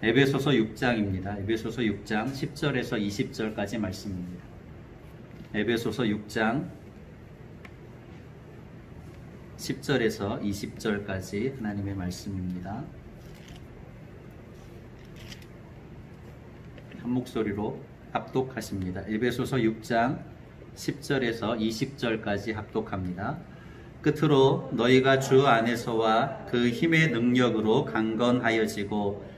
에베소서 6장입니다. 에베소서 6장 10절에서 20절까지 말씀입니다. 에베소서 6장 10절에서 20절까지 하나님의 말씀입니다. 한 목소리로 합독하십니다. 에베소서 6장 10절에서 20절까지 합독합니다. 끝으로 너희가 주 안에서와 그 힘의 능력으로 강건하여지고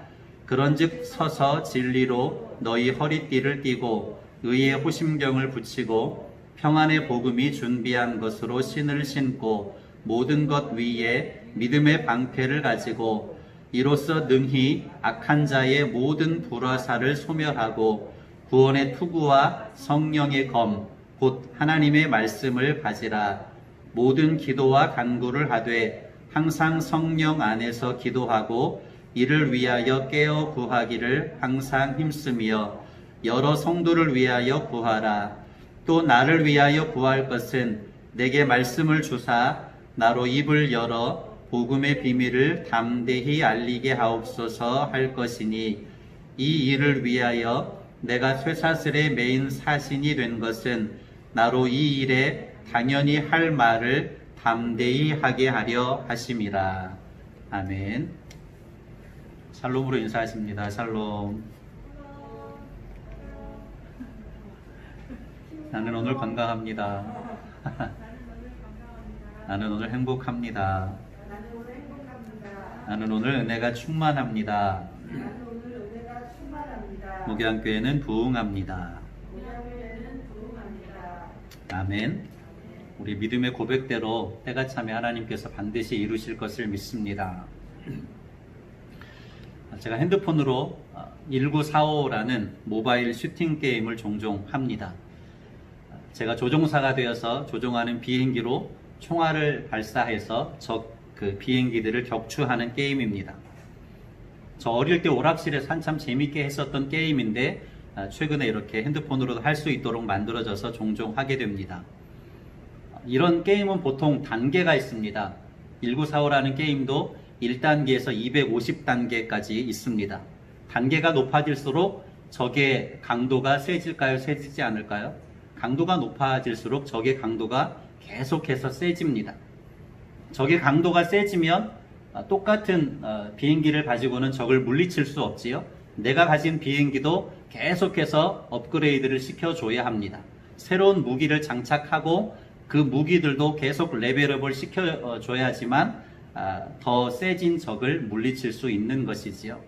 그런즉 서서 진리로 너희 허리띠를 띠고 의의 호심경을 붙이고 평안의 복음이 준비한 것으로 신을 신고 모든 것 위에 믿음의 방패를 가지고 이로써 능히 악한 자의 모든 불화사를 소멸하고 구원의 투구와 성령의 검, 곧 하나님의 말씀을 가지라. 모든 기도와 간구를 하되 항상 성령 안에서 기도하고 이를 위하여 깨어 구하기를 항상 힘쓰며 여러 성도를 위하여 구하라. 또 나를 위하여 구할 것은 내게 말씀을 주사 나로 입을 열어 복음의 비밀을 담대히 알리게 하옵소서 할 것이니 이 일을 위하여 내가 쇠사슬에 매인 사신이 된 것은 나로 이 일에 당연히 할 말을 담대히 하게 하려 하심이라. 아멘. 샬롬으로 인사하십니다. 샬롬. 나는 오늘 건강합니다. 나는 오늘 행복합니다. 나는 오늘 은혜가 충만합니다. 목양교회는 부흥합니다. 아멘. 우리 믿음의 고백대로 때가 차면 하나님께서 반드시 이루실 것을 믿습니다. 제가 핸드폰으로 1945라는 모바일 슈팅 게임을 종종 합니다. 제가 조종사가 되어서 조종하는 비행기로 총알을 발사해서 적 그 비행기들을 격추하는 게임입니다. 저 어릴 때 오락실에서 한참 재밌게 했었던 게임인데 아, 최근에 이렇게 핸드폰으로도 할 수 있도록 만들어져서 종종 하게 됩니다. 이런 게임은 보통 단계가 있습니다. 1945라는 게임도 1단계에서 250단계까지 있습니다. 단계가 높아질수록 적의 강도가 세질까요? 세지지 않을까요? 강도가 높아질수록 적의 강도가 계속해서 세집니다. 적의 강도가 세지면 아, 똑같은 어, 비행기를 가지고는 적을 물리칠 수 없지요. 내가 가진 비행기도 계속해서 업그레이드를 시켜줘야 합니다. 새로운 무기를 장착하고 그 무기들도 계속 레벨업을 시켜줘야지만 아, 더 세진 적을 물리칠 수 있는 것이지요.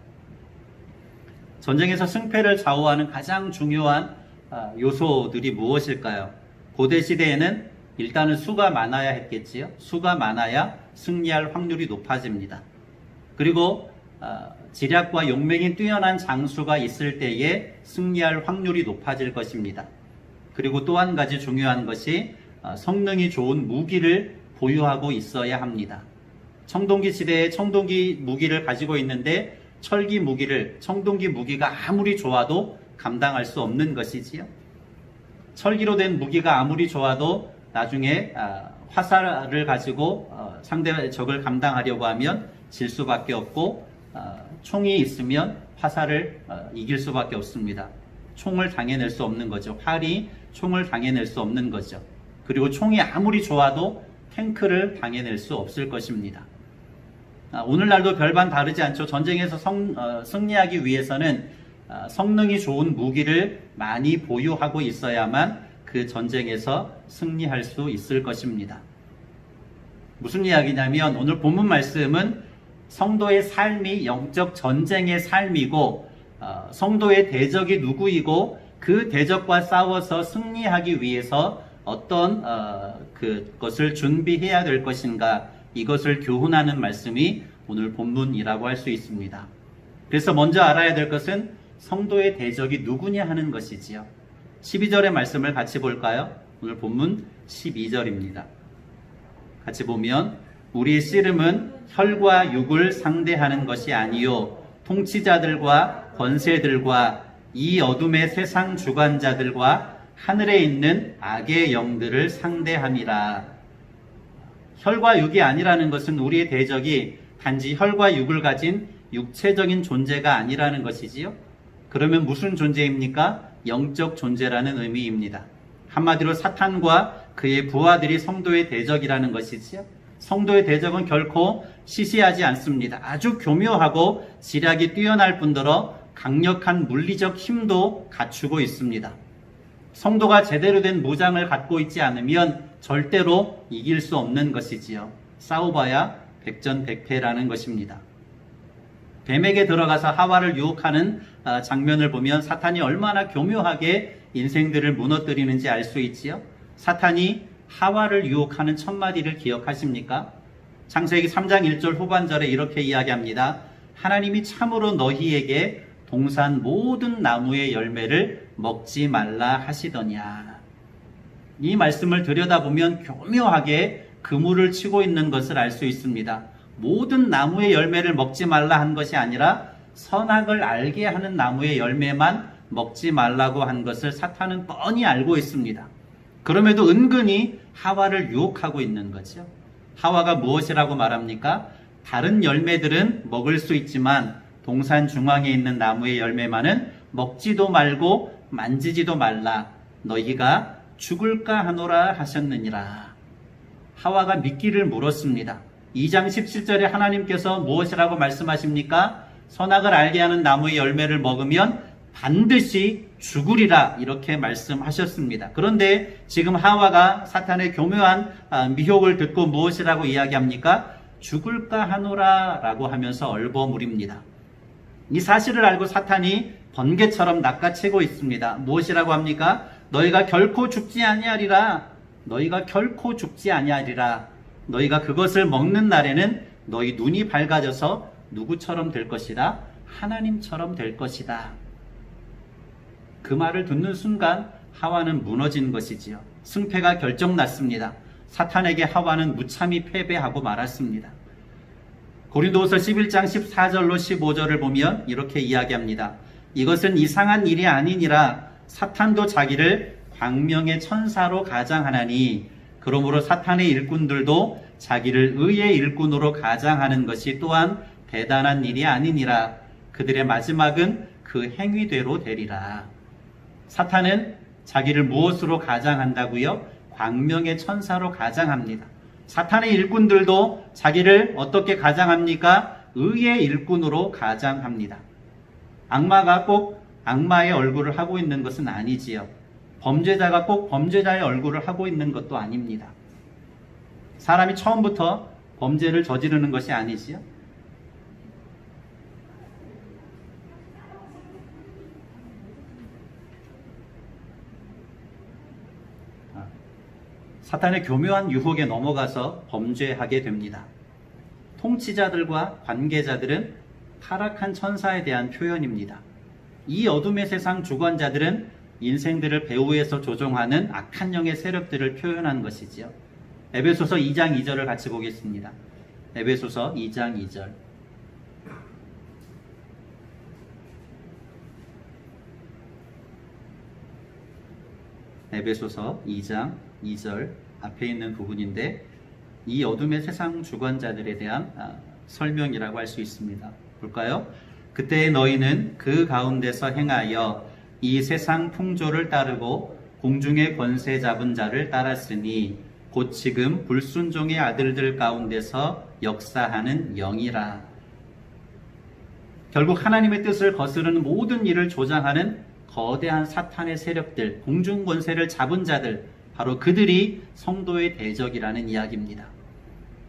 전쟁에서 승패를 좌우하는 가장 중요한 아, 요소들이 무엇일까요? 고대 시대에는 일단은 수가 많아야 했겠지요. 수가 많아야 승리할 확률이 높아집니다. 그리고 아, 지략과 용맹이 뛰어난 장수가 있을 때에 승리할 확률이 높아질 것입니다. 그리고 또 한 가지 중요한 것이 아, 성능이 좋은 무기를 보유하고 있어야 합니다. 청동기 시대에 청동기 무기를 가지고 있는데 철기 무기를 청동기 무기가 아무리 좋아도 감당할 수 없는 것이지요. 철기로 된 무기가 아무리 좋아도 나중에 아, 화살을 가지고 어, 상대 적을 감당하려고 하면 질 수밖에 없고 아, 총이 있으면 화살을 어, 이길 수밖에 없습니다. 총을 당해낼 수 없는 거죠. 활이 총을 당해낼 수 없는 거죠. 그리고 총이 아무리 좋아도 탱크를 당해낼 수 없을 것입니다. 아, 오늘날도 별반 다르지 않죠. 전쟁에서 성, 어, 승리하기 위해서는 아, 성능이 좋은 무기를 많이 보유하고 있어야만 그 전쟁에서 승리할 수 있을 것입니다. 무슨 이야기냐면 오늘 본문 말씀은 성도의 삶이 영적 전쟁의 삶이고 어, 성도의 대적이 누구이고 그 대적과 싸워서 승리하기 위해서 어떤 어, 그것을 준비해야 될 것인가 이것을 교훈하는 말씀이 오늘 본문이라고 할 수 있습니다. 그래서 먼저 알아야 될 것은 성도의 대적이 누구냐 하는 것이지요. 12절의 말씀을 같이 볼까요? 오늘 본문 12절입니다. 같이 보면 우리의 씨름은 혈과 육을 상대하는 것이 아니요 통치자들과 권세들과 이 어둠의 세상 주관자들과 하늘에 있는 악의 영들을 상대함이라. 혈과 육이 아니라는 것은 우리의 대적이 단지 혈과 육을 가진 육체적인 존재가 아니라는 것이지요. 그러면 무슨 존재입니까? 영적 존재라는 의미입니다. 한마디로 사탄과 그의 부하들이 성도의 대적이라는 것이지요. 성도의 대적은 결코 시시하지 않습니다. 아주 교묘하고 지략이 뛰어날 뿐더러 강력한 물리적 힘도 갖추고 있습니다. 성도가 제대로 된 무장을 갖고 있지 않으면 절대로 이길 수 없는 것이지요. 싸워봐야 백전백패라는 것입니다. 뱀에게 들어가서 하와를 유혹하는 아, 장면을 보면 사탄이 얼마나 교묘하게 인생들을 무너뜨리는지 알 수 있지요. 사탄이 하와를 유혹하는 첫 마디를 기억하십니까? 창세기 3장 1절 후반절에 이렇게 이야기합니다. 하나님이 참으로 너희에게 동산 모든 나무의 열매를 먹지 말라 하시더냐. 이 말씀을 들여다보면 교묘하게 그물을 치고 있는 것을 알 수 있습니다. 모든 나무의 열매를 먹지 말라 한 것이 아니라 선악을 알게 하는 나무의 열매만 먹지 말라고 한 것을 사탄은 뻔히 알고 있습니다. 그럼에도 은근히 하와를 유혹하고 있는 거죠. 하와가 무엇이라고 말합니까? 다른 열매들은 먹을 수 있지만 동산 중앙에 있는 나무의 열매만은 먹지도 말고 만지지도 말라. 너희가 죽을까 하노라 하셨느니라. 하와가 미끼를 물었습니다. 2장 17절에 하나님께서 무엇이라고 말씀하십니까? 선악을 알게 하는 나무의 열매를 먹으면 반드시 죽으리라 이렇게 말씀하셨습니다. 그런데 지금 하와가 사탄의 교묘한 아, 미혹을 듣고 무엇이라고 이야기합니까? 죽을까 하노라 라고 하면서 얼버무립니다. 이 사실을 알고 사탄이 번개처럼 낚아채고 있습니다. 무엇이라고 합니까? 너희가 결코 죽지 아니하리라. 너희가 결코 죽지 아니하리라. 너희가 그것을 먹는 날에는 너희 눈이 밝아져서 누구처럼 될 것이다? 하나님처럼 될 것이다. 그 말을 듣는 순간 하와는 무너진 것이지요. 승패가 결정났습니다. 사탄에게 하와는 무참히 패배하고 말았습니다. 고린도후서 11장 14절로 15절을 보면 이렇게 이야기합니다. 이것은 이상한 일이 아니니라 사탄도 자기를 광명의 천사로 가장하나니 그러므로 사탄의 일꾼들도 자기를 의의 일꾼으로 가장하는 것이 또한 대단한 일이 아니니라 그들의 마지막은 그 행위대로 되리라. 사탄은 자기를 무엇으로 가장한다고요? 광명의 천사로 가장합니다. 사탄의 일꾼들도 자기를 어떻게 가장합니까? 의의 일꾼으로 가장합니다. 악마가 꼭 악마의 얼굴을 하고 있는 것은 아니지요. 범죄자가 꼭 범죄자의 얼굴을 하고 있는 것도 아닙니다. 사람이 처음부터 범죄를 저지르는 것이 아니지요. 아, 사탄의 교묘한 유혹에 넘어가서 범죄하게 됩니다. 통치자들과 관계자들은 타락한 천사에 대한 표현입니다. 이 어둠의 세상 주관자들은 인생들을 배후에서 조종하는 악한 영의 세력들을 표현한 것이지요. 에베소서 2장 2절을 같이 보겠습니다. 에베소서 2장 2절. 에베소서 2장 2절 앞에 있는 부분인데 이 어둠의 세상 주관자들에 대한 아, 설명이라고 할 수 있습니다. 볼까요? 그때 너희는 그 가운데서 행하여 이 세상 풍조를 따르고 공중의 권세 잡은 자를 따랐으니 곧 지금 불순종의 아들들 가운데서 역사하는 영이라. 결국 하나님의 뜻을 거스르는 모든 일을 조장하는 거대한 사탄의 세력들, 공중 권세를 잡은 자들, 바로 그들이 성도의 대적이라는 이야기입니다.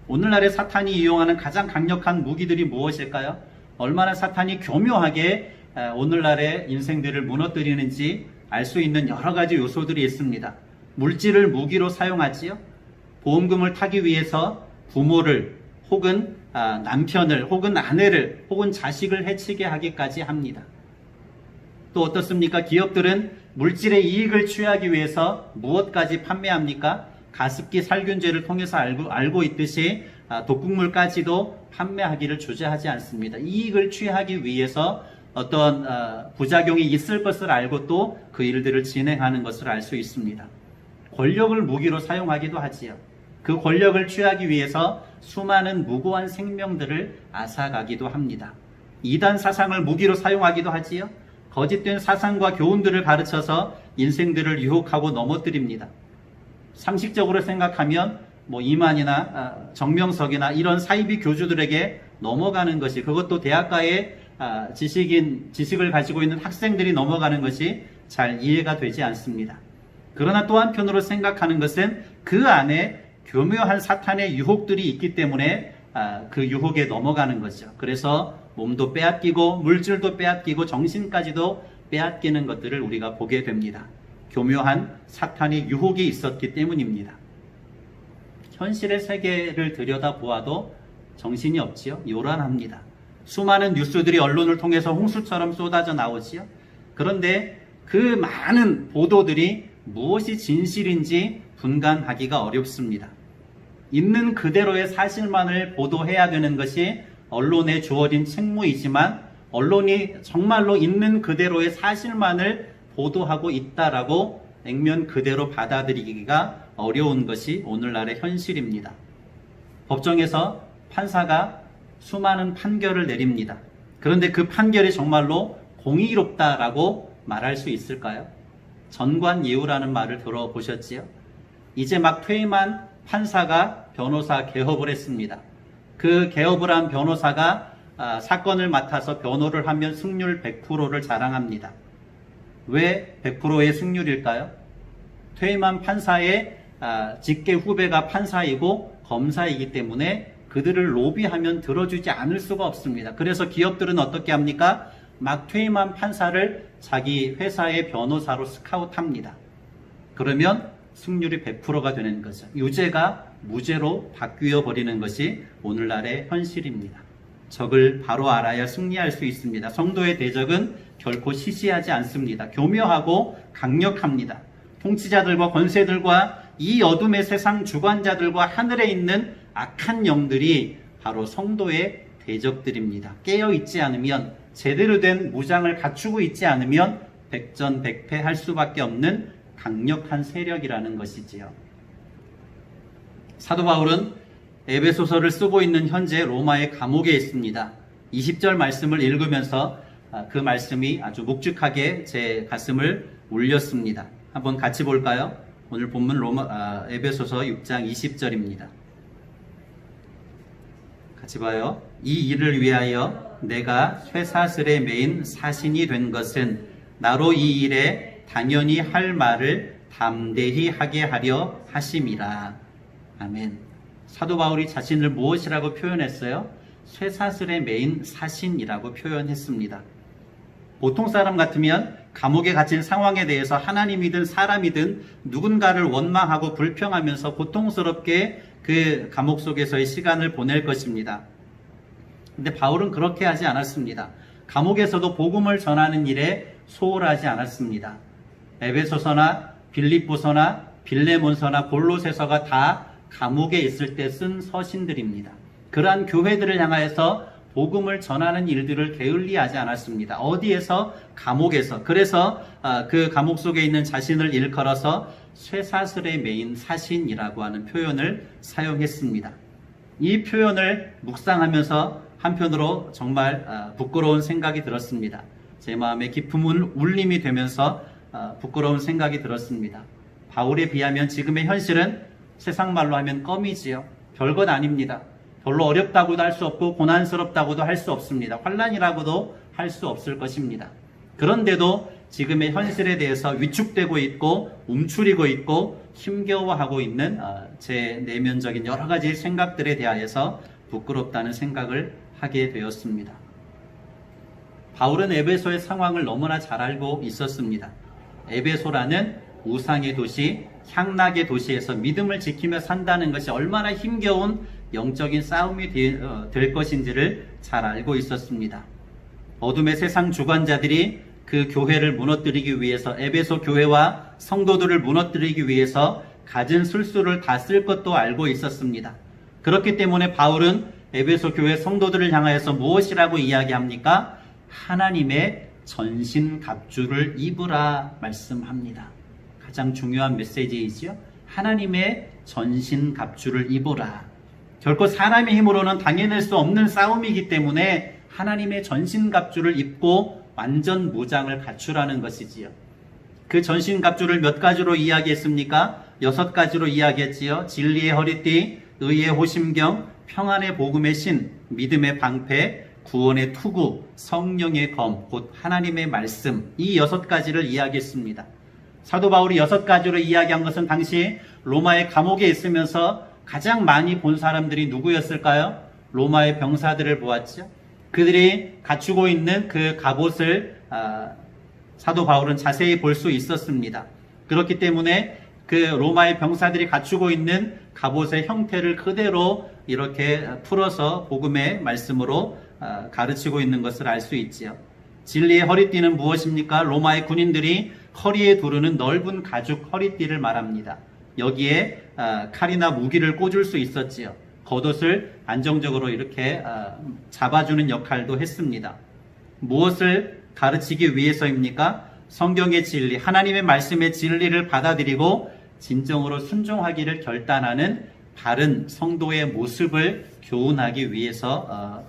오늘날의 사탄이 이용하는 가장 강력한 무기들이 무엇일까요? 얼마나 사탄이 교묘하게 오늘날의 인생들을 무너뜨리는지 알 수 있는 여러 가지 요소들이 있습니다. 물질을 무기로 사용하지요. 보험금을 타기 위해서 부모를 혹은 아, 남편을 혹은 아내를 혹은 자식을 해치게 하기까지 합니다. 또 어떻습니까? 기업들은 물질의 이익을 취하기 위해서 무엇까지 판매합니까? 가습기 살균제를 통해서 알고, 알고 있듯이 아, 독극물까지도 판매하기를 주저하지 않습니다. 이익을 취하기 위해서 어떤 어, 부작용이 있을 것을 알고 또 그 일들을 진행하는 것을 알 수 있습니다. 권력을 무기로 사용하기도 하지요. 그 권력을 취하기 위해서 수많은 무고한 생명들을 앗아가기도 합니다. 이단 사상을 무기로 사용하기도 하지요. 거짓된 사상과 교훈들을 가르쳐서 인생들을 유혹하고 넘어뜨립니다. 상식적으로 생각하면 뭐 이만이나 아, 정명석이나 이런 사이비 교주들에게 넘어가는 것이 그것도 대학가의 아, 지식인 지식을 가지고 있는 학생들이 넘어가는 것이 잘 이해가 되지 않습니다. 그러나 또 한편으로 생각하는 것은 그 안에 교묘한 사탄의 유혹들이 있기 때문에 아, 그 유혹에 넘어가는 거죠. 그래서 몸도 빼앗기고 물질도 빼앗기고 정신까지도 빼앗기는 것들을 우리가 보게 됩니다. 교묘한 사탄의 유혹이 있었기 때문입니다. 현실의 세계를 들여다보아도 정신이 없지요. 요란합니다. 수많은 뉴스들이 언론을 통해서 홍수처럼 쏟아져 나오지요. 그런데 그 많은 보도들이 무엇이 진실인지 분간하기가 어렵습니다. 있는 그대로의 사실만을 보도해야 되는 것이 언론에 주어진 책무이지만 언론이 정말로 있는 그대로의 사실만을 보도하고 있다라고 액면 그대로 받아들이기가 어려운 것이 오늘날의 현실입니다. 법정에서 판사가 수많은 판결을 내립니다. 그런데 그 판결이 정말로 공의롭다라고 말할 수 있을까요? 전관예우라는 말을 들어보셨지요? 이제 막 퇴임한 판사가 변호사 개업을 했습니다. 그 개업을 한 변호사가 아, 사건을 맡아서 변호를 하면 승률 100%를 자랑합니다. 왜 100%의 승률일까요? 퇴임한 판사의 아, 직계 후배가 판사이고 검사이기 때문에 그들을 로비하면 들어주지 않을 수가 없습니다. 그래서 기업들은 어떻게 합니까? 막 퇴임한 판사를 자기 회사의 변호사로 스카웃합니다. 그러면 승률이 100%가 되는 거죠. 유죄가 무죄로 바뀌어 버리는 것이 오늘날의 현실입니다. 적을 바로 알아야 승리할 수 있습니다. 성도의 대적은 결코 시시하지 않습니다. 교묘하고 강력합니다. 통치자들과 권세들과 이 어둠의 세상 주관자들과 하늘에 있는 악한 영들이 바로 성도의 대적들입니다. 깨어 있지 않으면 제대로 된 무장을 갖추고 있지 않으면 백전백패 할 수밖에 없는 강력한 세력이라는 것이지요. 사도 바울은 에베소서를 쓰고 있는 현재 로마의 감옥에 있습니다. 20절 말씀을 읽으면서 아, 그 말씀이 아주 묵직하게 제 가슴을 울렸습니다. 한번 같이 볼까요? 오늘 본문 로마 아, 에베소서 6장 20절입니다. 같이 봐요. 이 일을 위하여 내가 쇠사슬에 매인 사신이 된 것은 나로 이 일에 당연히 할 말을 담대히 하게 하려 하심이라. 아멘. 사도 바울이 자신을 무엇이라고 표현했어요? 쇠사슬에 매인 사신이라고 표현했습니다. 보통 사람 같으면 감옥에 갇힌 상황에 대해서 하나님이든 사람이든 누군가를 원망하고 불평하면서 고통스럽게 그 감옥 속에서의 시간을 보낼 것입니다. 근데 바울은 그렇게 하지 않았습니다. 감옥에서도 복음을 전하는 일에 소홀하지 않았습니다. 에베소서나 빌립보서나 빌레몬서나 골로새서가 다 감옥에 있을 때 쓴 서신들입니다. 그러한 교회들을 향하여서 복음을 전하는 일들을 게을리하지 않았습니다. 어디에서? 감옥에서. 그래서 아, 그 감옥 속에 있는 자신을 일컬어서 쇠사슬에 매인 사신이라고 하는 표현을 사용했습니다. 이 표현을 묵상하면서 한편으로 정말 아, 부끄러운 생각이 들었습니다. 제 마음에 깊은 울림이 되면서 아, 부끄러운 생각이 들었습니다. 바울에 비하면 지금의 현실은 세상 말로 하면 껌이지요. 별것 아닙니다. 별로 어렵다고도 할 수 없고 고난스럽다고도 할 수 없습니다. 환란이라고도 할 수 없을 것입니다. 그런데도 지금의 현실에 대해서 위축되고 있고 움츠리고 있고 힘겨워하고 있는 어, 제 내면적인 여러 가지 생각들에 대하여서 부끄럽다는 생각을 하게 되었습니다. 바울은 에베소의 상황을 너무나 잘 알고 있었습니다. 에베소라는 우상의 도시, 향락의 도시에서 믿음을 지키며 산다는 것이 얼마나 힘겨운 영적인 싸움이 되- 어, 될 것인지를 잘 알고 있었습니다. 어둠의 세상 주관자들이 그 교회를 무너뜨리기 위해서 에베소 교회와 성도들을 무너뜨리기 위해서 가진 술수를 다 쓸 것도 알고 있었습니다. 그렇기 때문에 바울은 에베소 교회 성도들을 향하여서 무엇이라고 이야기합니까? 하나님의 전신 갑주를 입으라 말씀합니다. 가장 중요한 메시지이지요. 하나님의 전신 갑주를 입으라. 결코 사람의 힘으로는 당해낼 수 없는 싸움이기 때문에 하나님의 전신 갑주를 입고 완전 무장을 갖추라는 것이지요. 그 전신 갑주를 몇 가지로 이야기했습니까? 여섯 가지로 이야기했지요. 진리의 허리띠, 의의 호심경, 평안의 복음의 신, 믿음의 방패, 구원의 투구, 성령의 검, 곧 하나님의 말씀. 이 여섯 가지를 이야기했습니다. 사도 바울이 여섯 가지로 이야기한 것은 당시 로마의 감옥에 있으면서 가장 많이 본 사람들이 누구였을까요? 로마의 병사들을 보았죠. 그들이 갖추고 있는 그 갑옷을 아, 사도 바울은 자세히 볼 수 있었습니다. 그렇기 때문에 그 로마의 병사들이 갖추고 있는 갑옷의 형태를 그대로 이렇게 풀어서 복음의 말씀으로 아, 가르치고 있는 것을 알 수 있지요. 진리의 허리띠는 무엇입니까? 로마의 군인들이 허리에 두르는 넓은 가죽 허리띠를 말합니다. 여기에 아, 칼이나 무기를 꽂을 수 있었지요. 겉옷을 안정적으로 이렇게 아, 잡아주는 역할도 했습니다. 무엇을 가르치기 위해서입니까? 성경의 진리, 하나님의 말씀의 진리를 받아들이고 진정으로 순종하기를 결단하는 바른 성도의 모습을 교훈하기 위해서 어,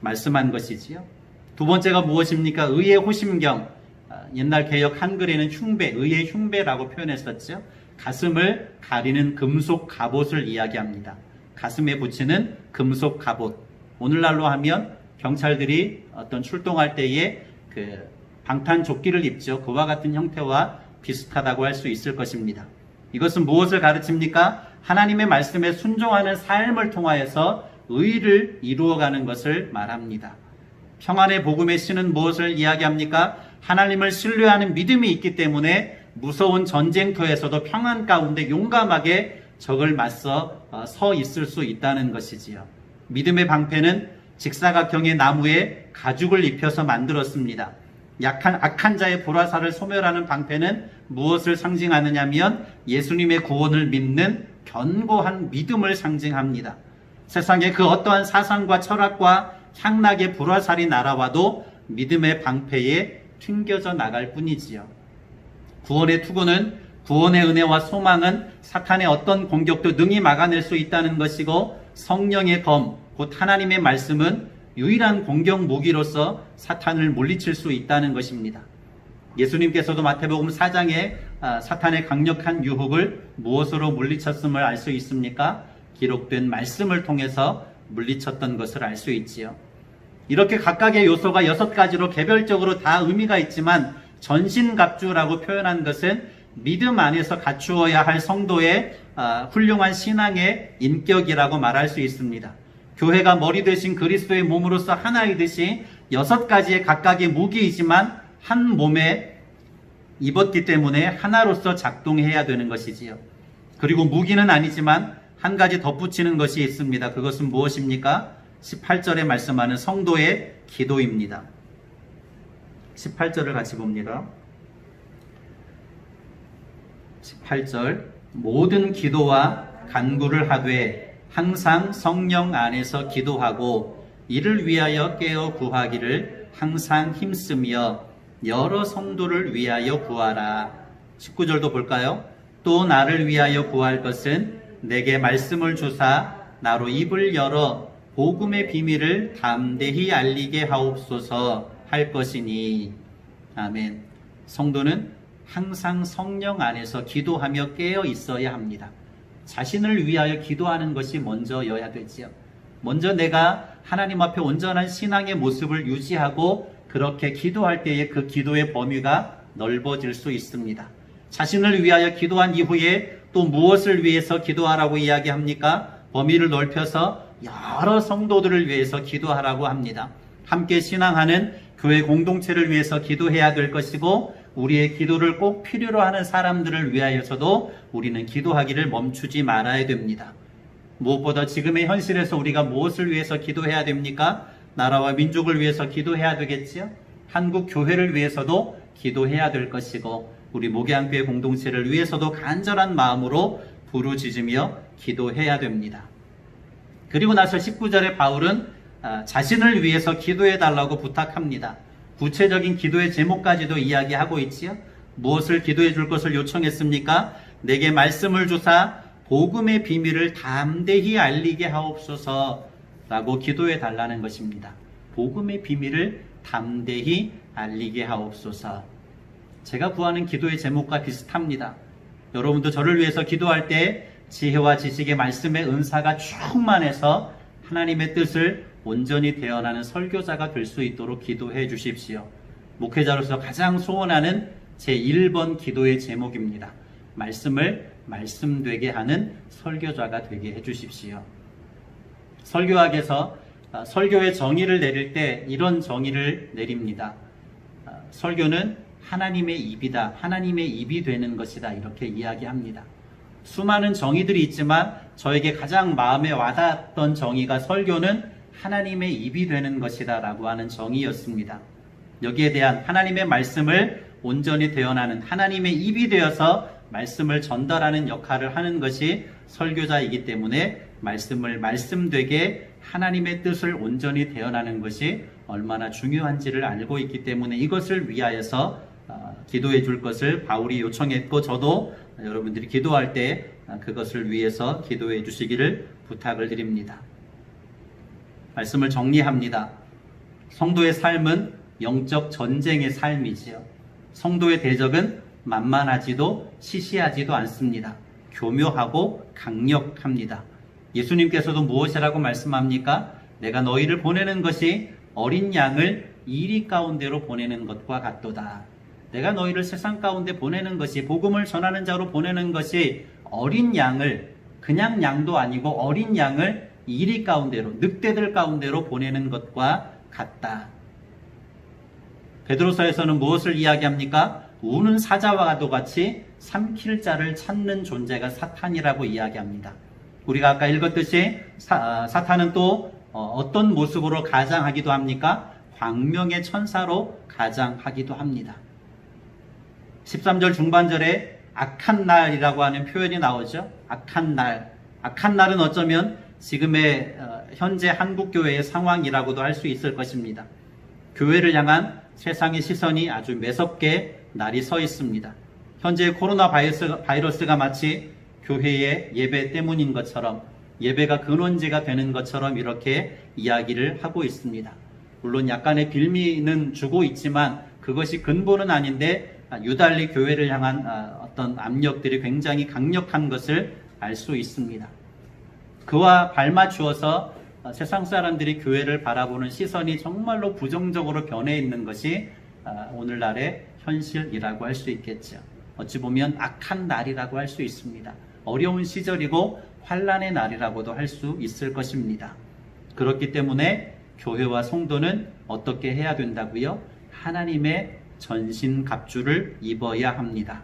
말씀한 것이지요. 두 번째가 무엇입니까? 의의 호심경. 아, 옛날 개혁 한글에는 흉배, 의의 흉배라고 표현했었죠. 가슴을 가리는 금속 갑옷을 이야기합니다. 가슴에 붙이는 금속 갑옷. 오늘날로 하면 경찰들이 어떤 출동할 때에 그 방탄 조끼를 입죠. 그와 같은 형태와 비슷하다고 할 수 있을 것입니다. 이것은 무엇을 가르칩니까? 하나님의 말씀에 순종하는 삶을 통하여서 의를 이루어가는 것을 말합니다. 평안의 복음의 신은 무엇을 이야기합니까? 하나님을 신뢰하는 믿음이 있기 때문에 무서운 전쟁터에서도 평안 가운데 용감하게 적을 맞서 어, 서 있을 수 있다는 것이지요. 믿음의 방패는 직사각형의 나무에 가죽을 입혀서 만들었습니다. 약한 악한 자의 불화살을 소멸하는 방패는 무엇을 상징하느냐면 예수님의 구원을 믿는 견고한 믿음을 상징합니다. 세상에 그 어떠한 사상과 철학과 향락의 불화살이 날아와도 믿음의 방패에 튕겨져 나갈 뿐이지요. 구원의 투구는 구원의 은혜와 소망은 사탄의 어떤 공격도 능히 막아낼 수 있다는 것이고 성령의 검, 곧 하나님의 말씀은 유일한 공격 무기로서 사탄을 물리칠 수 있다는 것입니다. 예수님께서도 마태복음 4장에 아, 사탄의 강력한 유혹을 무엇으로 물리쳤음을 알 수 있습니까? 기록된 말씀을 통해서 물리쳤던 것을 알 수 있지요. 이렇게 각각의 요소가 여섯 가지로 개별적으로 다 의미가 있지만 전신갑주라고 표현한 것은 믿음 안에서 갖추어야 할 성도의 아, 훌륭한 신앙의 인격이라고 말할 수 있습니다. 교회가 머리 대신 그리스도의 몸으로서 하나이듯이 여섯 가지의 각각의 무기이지만 한 몸에 입었기 때문에 하나로서 작동해야 되는 것이지요. 그리고 무기는 아니지만 한 가지 덧붙이는 것이 있습니다. 그것은 무엇입니까? 18절에 말씀하는 성도의 기도입니다. 18절을 같이 봅니다. 18절 모든 기도와 간구를 하되 항상 성령 안에서 기도하고 이를 위하여 깨어 구하기를 항상 힘쓰며 여러 성도를 위하여 구하라. 19절도 볼까요? 또 나를 위하여 구할 것은 내게 말씀을 주사 나로 입을 열어 복음의 비밀을 담대히 알리게 하옵소서 할 것이니 아멘. 성도는 항상 성령 안에서 기도하며 깨어 있어야 합니다. 자신을 위하여 기도하는 것이 먼저여야 되지요. 먼저 내가 하나님 앞에 온전한 신앙의 모습을 유지하고 그렇게 기도할 때에 그 기도의 범위가 넓어질 수 있습니다. 자신을 위하여 기도한 이후에 또 무엇을 위해서 기도하라고 이야기합니까? 범위를 넓혀서 여러 성도들을 위해서 기도하라고 합니다. 함께 신앙하는 교회 공동체를 위해서 기도해야 될 것이고 우리의 기도를 꼭 필요로 하는 사람들을 위하여서도 우리는 기도하기를 멈추지 말아야 됩니다. 무엇보다 지금의 현실에서 우리가 무엇을 위해서 기도해야 됩니까? 나라와 민족을 위해서 기도해야 되겠지요? 한국 교회를 위해서도 기도해야 될 것이고 우리 목양교회 공동체를 위해서도 간절한 마음으로 부르짖으며 기도해야 됩니다. 그리고 나서 19절에 바울은 아, 자신을 위해서 기도해 달라고 부탁합니다. 구체적인 기도의 제목까지도 이야기하고 있지요. 무엇을 기도해 줄 것을 요청했습니까? 내게 말씀을 주사 복음의 비밀을 담대히 알리게 하옵소서라고 기도해 달라는 것입니다. 복음의 비밀을 담대히 알리게 하옵소서. 제가 구하는 기도의 제목과 비슷합니다. 여러분도 저를 위해서 기도할 때 지혜와 지식의 말씀의 은사가 충만해서 하나님의 뜻을 온전히 대언하는 설교자가 될 수 있도록 기도해 주십시오. 목회자로서 가장 소원하는 제 1번 기도의 제목입니다. 말씀을 말씀되게 하는 설교자가 되게 해 주십시오. 설교학에서 아, 설교의 정의를 내릴 때 이런 정의를 내립니다. 아, 설교는 하나님의 입이다. 하나님의 입이 되는 것이다. 이렇게 이야기합니다. 수많은 정의들이 있지만 저에게 가장 마음에 와닿았던 정의가 설교는 하나님의 입이 되는 것이다. 라고 하는 정의였습니다. 여기에 대한 하나님의 말씀을 온전히 대언하는 하나님의 입이 되어서 말씀을 전달하는 역할을 하는 것이 설교자이기 때문에 말씀을 말씀되게 하나님의 뜻을 온전히 대언하는 것이 얼마나 중요한지를 알고 있기 때문에 이것을 위하여서 어, 기도해 줄 것을 바울이 요청했고 저도 여러분들이 기도할 때 어, 그것을 위해서 기도해 주시기를 부탁을 드립니다. 말씀을 정리합니다. 성도의 삶은 영적 전쟁의 삶이지요. 성도의 대적은 만만하지도 시시하지도 않습니다. 교묘하고 강력합니다. 예수님께서도 무엇이라고 말씀합니까? 내가 너희를 보내는 것이 어린 양을 이리 가운데로 보내는 것과 같도다. 내가 너희를 세상 가운데 보내는 것이 복음을 전하는 자로 보내는 것이 어린 양을 그냥 양도 아니고 어린 양을 이리 가운데로 늑대들 가운데로 보내는 것과 같다. 베드로서에서는 무엇을 이야기합니까? 우는 사자와도 같이 삼킬 자를 찾는 존재가 사탄이라고 이야기합니다. 우리가 아까 읽었듯이 사, 탄은 또 어, 떤 모습으로 가장하기도 합니까? 광명의 천사로 가장하기도 합니다. 13절 중반절에 악한 날이라고 하는 표현이 나오죠. 악한 날. 악한 날은 어쩌면 지금의 어, 현재 한국교회의 상황이라고도 할 수 있을 것입니다. 교회를 향한 세상의 시선이 아주 매섭게 날이 서 있습니다. 현재 코로나 바이러스, 바이러스가 마치 교회의 예배 때문인 것처럼 예배가 근원지가 되는 것처럼 이렇게 이야기를 하고 있습니다. 물론 약간의 빌미는 주고 있지만 그것이 근본은 아닌데 유달리 교회를 향한 아, 어떤 압력들이 굉장히 강력한 것을 알 수 있습니다. 그와 발맞추어서 세상 사람들이 교회를 바라보는 시선이 정말로 부정적으로 변해 있는 것이 아, 오늘날의 현실이라고 할 수 있겠죠. 어찌 보면 악한 날이라고 할 수 있습니다. 어려운 시절이고 환란의 날이라고도 할 수 있을 것입니다. 그렇기 때문에 교회와 성도는 어떻게 해야 된다고요? 하나님의 전신 갑주를 입어야 합니다.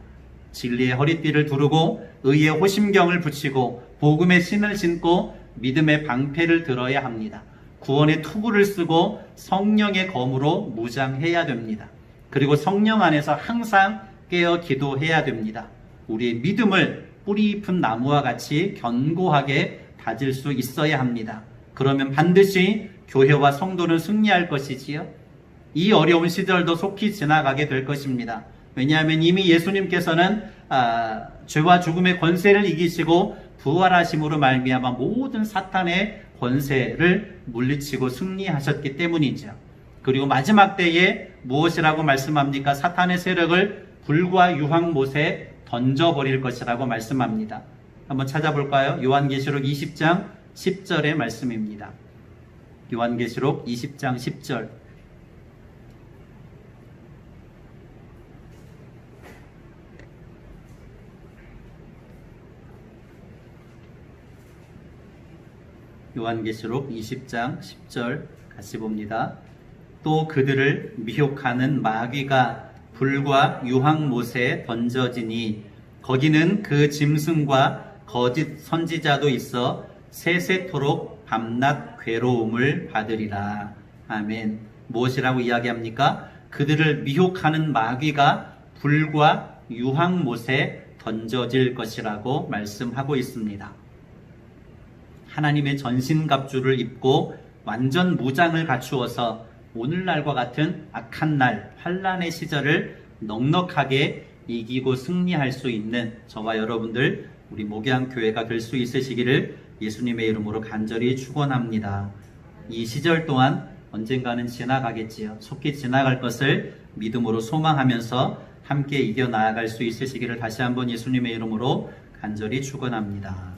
진리의 허리띠를 두르고 의의 호심경을 붙이고 복음의 신을 신고 믿음의 방패를 들어야 합니다. 구원의 투구를 쓰고 성령의 검으로 무장해야 됩니다. 그리고 성령 안에서 항상 깨어 기도해야 됩니다. 우리의 믿음을 뿌리 잎은 나무와 같이 견고하게 다질 수 있어야 합니다. 그러면 반드시 교회와 성도는 승리할 것이지요. 이 어려운 시절도 속히 지나가게 될 것입니다. 왜냐하면 이미 예수님께서는 아, 죄와 죽음의 권세를 이기시고 부활하심으로 말미암아 모든 사탄의 권세를 물리치고 승리하셨기 때문이죠. 그리고 마지막 때에 무엇이라고 말씀합니까? 사탄의 세력을 불과 유황 못에 던져버릴 것이라고 말씀합니다. 한번 찾아볼까요? 요한계시록 20장 10절의 말씀입니다. 요한계시록 20장 10절. 요한계시록 20장 10절 같이 봅니다. 또 그들을 미혹하는 마귀가 불과 유황못에 던져지니 거기는 그 짐승과 거짓 선지자도 있어 세세토록 밤낮 괴로움을 받으리라. 아멘. 무엇이라고 이야기합니까? 그들을 미혹하는 마귀가 불과 유황못에 던져질 것이라고 말씀하고 있습니다. 하나님의 전신갑주를 입고 완전 무장을 갖추어서 오늘날과 같은 악한 날, 환란의 시절을 넉넉하게 이기고 승리할 수 있는 저와 여러분들 우리 목양 교회가 될 수 있으시기를 예수님의 이름으로 간절히 축원합니다. 이 시절 동안 언젠가는 지나가겠지요. 속히 지나갈 것을 믿음으로 소망하면서 함께 이겨 나아갈 수 있으시기를 다시 한번 예수님의 이름으로 간절히 축원합니다.